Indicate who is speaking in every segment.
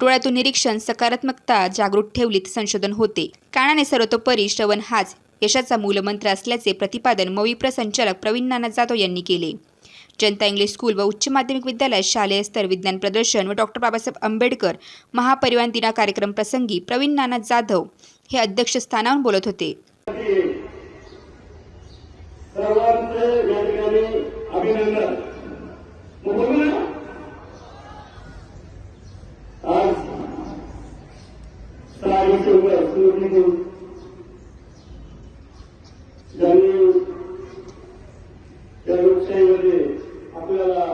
Speaker 1: डोळ्यातून निरीक्षण सकारात्मकता जागृत ठेवलीत संशोधन होते. कानाने सर्वतोपरी श्रवण हाच यशाचा मूलमंत्र असल्याचे प्रतिपादन मविप्र संचालक प्रवीण नाना जाधव यांनी केले. जनता इंग्लिश स्कूल व उच्च माध्यमिक विद्यालयात शालेय स्तर विज्ञान प्रदर्शन व डॉक्टर बाबासाहेब आंबेडकर महापरिवहन दिना कार्यक्रम प्रसंगी प्रवीण नाना जाधव हे अध्यक्षस्थानावर बोलत होते.
Speaker 2: अभिनंदन. सहा डिसेंबर सूर्य दिन ज्यांनी त्या लोकशाहीमध्ये आपल्याला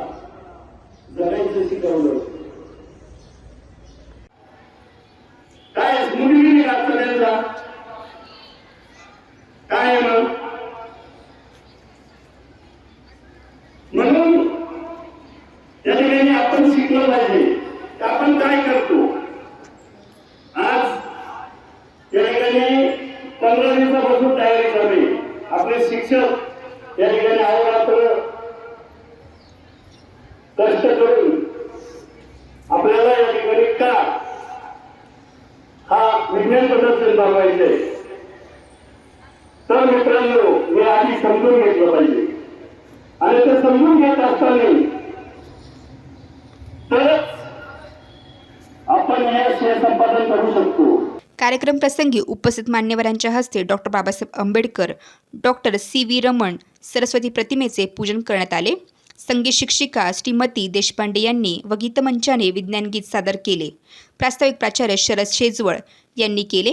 Speaker 2: जगायचं शिकवलं काय मुलगी आजचा त्यांचा काय मग म्हणून या ठिकाणी आपण शिकलं पाहिजे की आपण काय करतो आज या ठिकाणी पंधरा दिवसापासून तयारी चालू आपले शिक्षक या ठिकाणी अहोरात्र कष्ट करून आपल्याला या ठिकाणी का? हा विज्ञान प्रदर्शन बनवायचं आहे तर मित्रांनो मी आधी समजून घेतलं पाहिजे. आणि ते समजून घेत असताना तरच आपण या हे संपादन करू शकतो.
Speaker 1: कार्यक्रम प्रसंगी उपस्थित मान्यवरांच्या हस्ते doctor Babasaheb Ambedkar doctor C. V. Raman Saraswati प्रतिमेचे पूजन करण्यात आले. संगीत शिक्षिका श्रीमती देशपांडे यांनी व गीतमंचाने विज्ञान गीत सादर केले. प्रास्ताविक प्राचार्य शरद शेजवळ यांनी केले.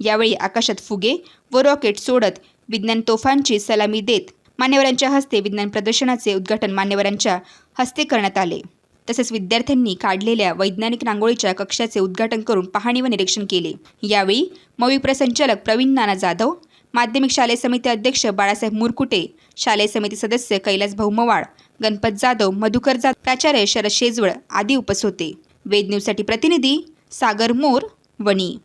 Speaker 1: यावेळी आकाशात फुगे व रॉकेट सोडत विज्ञान तोफांची सलामी देत मान्यवरांच्या हस्ते विज्ञान प्रदर्शनाचे उद्घाटन मान्यवरांच्या हस्ते करण्यात आले. तसेच विद्यार्थ्यांनी काढलेल्या वैज्ञानिक रांगोळीच्या कक्षाचे उद्घाटन करून पाहणी व निरीक्षण केले. यावेळी मविप्र संचालक प्रवीण नाना जाधव माध्यमिक शालेय समिती अध्यक्ष बाळासाहेब मुरकुटे शालेय समिती सदस्य कैलास भाऊमवाळ गणपत जाधव मधुकर जाधव प्राचार्य शरद शेजवळ आदी उपस्थित होते. वेद न्यूजसाठी प्रतिनिधी सागर मोर वणी.